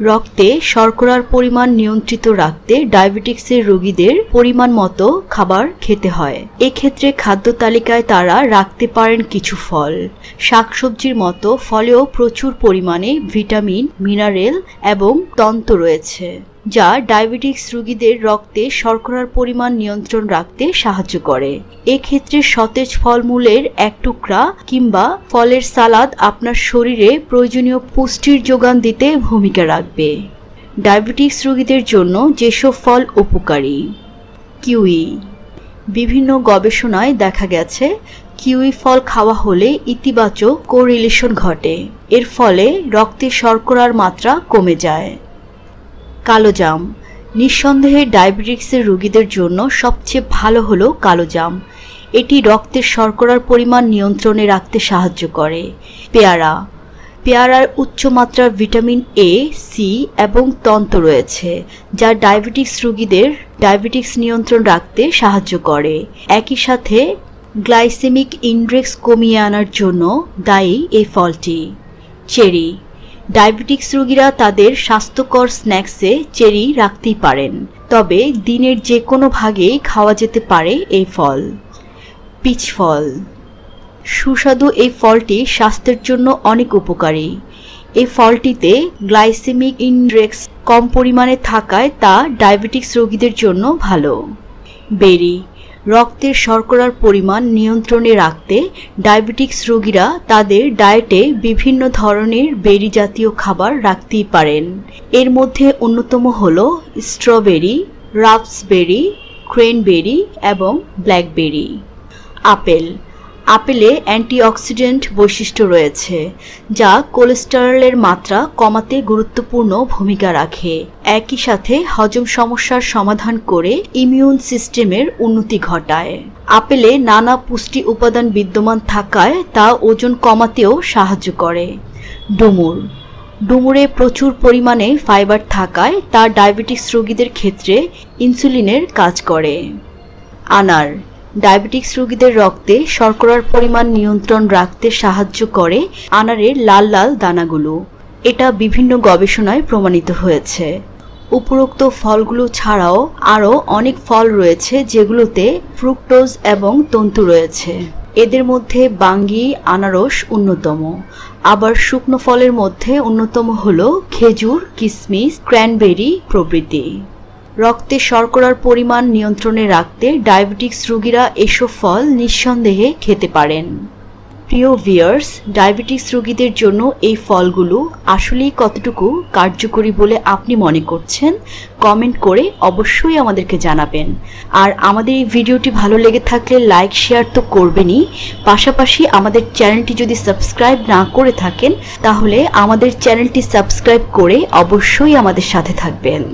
রক্তে শর্করার পরিমাণ নিয়ন্ত্রিত রাখতে ডায়াবেটিক্সের রোগীদের পরিমাণ মতো খাবার খেতে হয়। এক্ষেত্রে খাদ্য তালিকায় তারা রাখতে পারেন কিছু ফল। শাকসবজির মতো ফলেও প্রচুর পরিমাণে ভিটামিন, মিনারেল এবং তন্তু রয়েছে। যা ডায়াবেটিক্স রোগীদের রক্তে শর্করার পরিমাণ নিয়ন্ত্রণ রাখতে সাহায্য করে। এক্ষেত্রে সতেজ ফলমূলের এক টুকরা কিংবা ফলের সালাদ আপনার শরীরে প্রয়োজনীয় পুষ্টির যোগান দিতে ভূমিকা রাখবে। ডায়াবেটিক্স রোগীদের জন্য যেসব ফল উপকারী? কিউই। বিভিন্ন গবেষণায় দেখা গেছে, কিউই ফল খাওয়া হলে ইতিবাচক কোরিলেশন ঘটে। এর ফলে রক্তে শর্করার মাত্রা কমে যায়। কালোজাম। নিঃসন্দেহে ডায়াবেটিক্সের রোগীদের জন্য সবচেয়ে ভালো হলো কালোজাম। এটি রক্তের শর্করার পরিমাণ নিয়ন্ত্রণে রাখতে সাহায্য করে। পেয়ারা। পেয়ারার উচ্চমাত্রার ভিটামিন এ সি এবং তন্তু রয়েছে, যা ডায়াবেটিক্স রোগীদের ডায়াবেটিক্স নিয়ন্ত্রণ রাখতে সাহায্য করে। একই সাথে গ্লাইসেমিক ইন্ডেক্স কমিয়ে আনার জন্য দায়ী এই ফলটি। চেরি। ডায়াবেটিক্স রোগীরা তাদের স্বাস্থ্যকর স্ন্যাক্সে চেরি রাখতেই পারেন। তবে দিনের যে কোনো ভাগেই খাওয়া যেতে পারে এই ফল। পিচ ফল। সুস্বাদু এই ফলটি স্বাস্থ্যের জন্য অনেক উপকারী। এই ফলটিতে গ্লাইসেমিক ইন্ডেক্স কম পরিমাণে থাকায় তা ডায়াবেটিক্স রোগীদের জন্য ভালো। বেরি। রক্তের শর্করার পরিমাণ নিয়ন্ত্রণে রাখতে ডায়াবেটিক্স রোগীরা তাদের ডায়েটে বিভিন্ন ধরনের বেরি জাতীয় খাবার রাখতেই পারেন। এর মধ্যে অন্যতম হল স্ট্রবেরি রাপসবেরি ক্রেনবেরি এবং ব্ল্যাকবেরি। আপেল আপেলে অ্যান্টিঅক্সিডেন্ট বৈশিষ্ট্য রয়েছে, যা কোলেস্টেরলের মাত্রা কমাতে গুরুত্বপূর্ণ ভূমিকা রাখে। একই সাথে হজম সমস্যার সমাধান করে ইমিউন সিস্টেমের উন্নতি ঘটায়। আপেলে নানা পুষ্টি উপাদান বিদ্যমান থাকায় তা ওজন কমাতেও সাহায্য করে। ডুমুর। ডুমুরে প্রচুর পরিমাণে ফাইবার থাকায় তা ডায়াবেটিস রোগীদের ক্ষেত্রে ইনসুলিনের কাজ করে। আনার। ডায়াবেটিক্স রোগীদের রক্তে শর্করার পরিমাণ নিয়ন্ত্রণ রাখতে সাহায্য করে আনারের লাল লাল দানাগুলো। এটা বিভিন্ন গবেষণায় প্রমাণিত হয়েছে। উপরোক্ত ফলগুলো ছাড়াও আরও অনেক ফল রয়েছে যেগুলোতে ফ্রুক্টোজ এবং তন্তু রয়েছে। এদের মধ্যে বাঙ্গি, আনারস অন্যতম। আবার শুকনো ফলের মধ্যে অন্যতম হল খেজুর, কিসমিস, ক্র্যানবেরি প্রভৃতি। রক্তে শর্করার পরিমাণ নিয়ন্ত্রণে রাখতে ডায়াবেটিক্স রোগীরা এসব ফল নিঃসন্দেহে খেতে পারেন। প্রিয় ভিয়ার্স ডায়াবেটিক্স রোগীদের জন্য এই ফলগুলো আসলেই কতটুকু কার্যকরী বলে আপনি মনে করছেন? কমেন্ট করে অবশ্যই আমাদেরকে জানাবেন। আর আমাদের এই ভিডিওটি ভালো লেগে থাকলে লাইক, শেয়ার তো করবেনই। পাশাপাশি আমাদের চ্যানেলটি যদি সাবস্ক্রাইব না করে থাকেন, তাহলে আমাদের চ্যানেলটি সাবস্ক্রাইব করে অবশ্যই আমাদের সাথে থাকবেন।